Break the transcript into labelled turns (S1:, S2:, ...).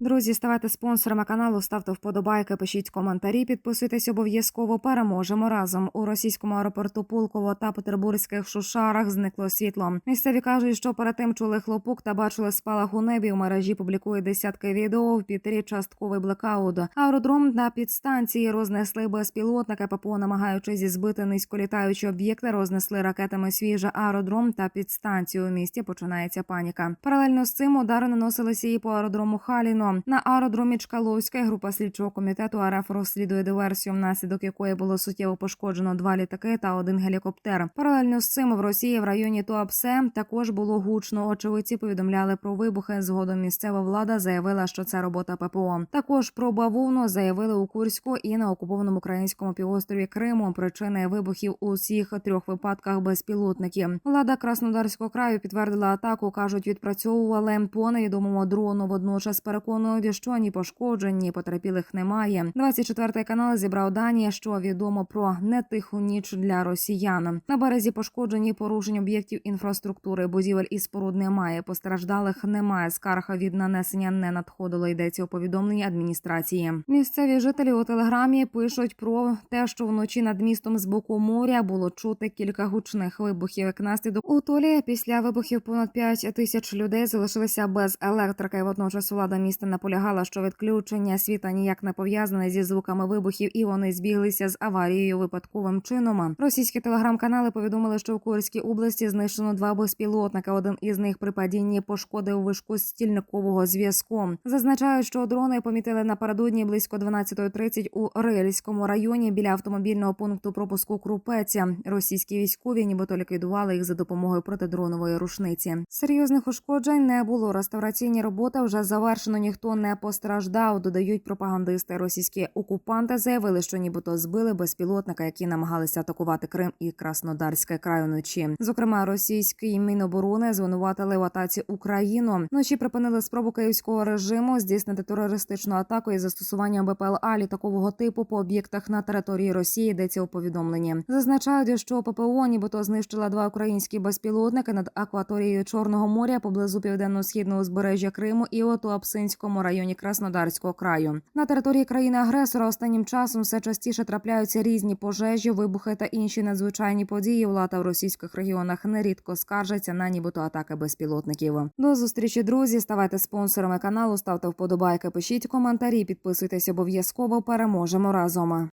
S1: Друзі, ставайте спонсорами каналу, ставте вподобайки, пишіть коментарі, підписуйтесь обов'язково. Переможемо разом. У російському аеропорту Пулково та Петербурзьких шушарах зникло світло. Місцеві кажуть, що перед тим чули хлопок та бачили спалах у небі. У мережі публікує десятки відео. В Пітері частковий блекаут. Аеродром на підстанції рознесли безпілотники. ППО, намагаючись збити низьколітаючі об'єкти, рознесли ракетами свіже аеродром та підстанцію. У місті починається паніка. Паралельно з цим удари наносилися і по аеродрому Халіно. На аеродромі Чкаловська група слідчого комітету РФ розслідує диверсію, внаслідок якої було суттєво пошкоджено два літаки та один гелікоптер. Паралельно з цим в Росії в районі Туапсе також було гучно. Очевидці повідомляли про вибухи. Згодом місцева влада заявила, що це робота ППО. Також про бавовну заявили у Курську і на окупованому українському півострові Криму. Причини вибухів у всіх трьох випадках безпілотники. Влада Краснодарського краю підтвердила атаку. кажуть, відпрацьовували по невідомому дрону. Водночас переконують, що ні пошкоджень, ні потерпілих немає. 24 канал зібрав дані, що відомо про нетиху ніч для росіян. На березі пошкоджені порушень об'єктів інфраструктури. Будівель і споруд немає. Постраждалих немає. Скарга від нанесення не надходило. Йдеться у повідомленні адміністрації. Місцеві жителі у телеграмі пишуть про те, що вночі над містом з боку моря було чути кілька гучних вибухів. Як наслідок у Толі після вибухів понад 5 тисяч людей залишилися без електрики. Водночас влада міста наполягала, що відключення світа ніяк не пов'язане зі звуками вибухів, і вони збіглися з аварією випадковим чином. Російські телеграм-канали повідомили, що в Курській області знищено два безпілотника. Один із них при падінні пошкодив вишку стільникового зв'язку. Зазначають, що дрони помітили напередодні близько 12.30 у Рильському районі біля автомобільного пункту пропуску Крупеця. Російські військові нібито ліквідували їх за допомогою протидронової рушниці. Серйозних ушкоджень не було. Реставраційні роботи вже завершено. Ніхто не постраждав. Додають пропагандисти. Російські окупанти заявили, що нібито збили безпілотника, які намагалися атакувати Крим і Краснодарське край уночі. Зокрема, російський міноборони звинуватили в атаці Україну. Вночі припинили спробу київського режиму здійснити терористичну атаку із застосуванням БПЛА літакового типу по об'єктах на території Росії. Йдеться у повідомленні. Зазначають, що ППО нібито знищила два українські безпілотники над акваторією Чорного моря поблизу південно-східного узбережжя Криму і у Туапсинському районі Краснодарського краю. На території країни-агресора останнім часом все частіше трапляються різні пожежі, вибухи та інші надзвичайні події. Влада в російських регіонах нерідко скаржаться на нібито атаки безпілотників. До зустрічі, друзі. Ставайте спонсорами каналу, ставте вподобайки, пишіть коментарі, підписуйтесь обов'язково. Переможемо разом.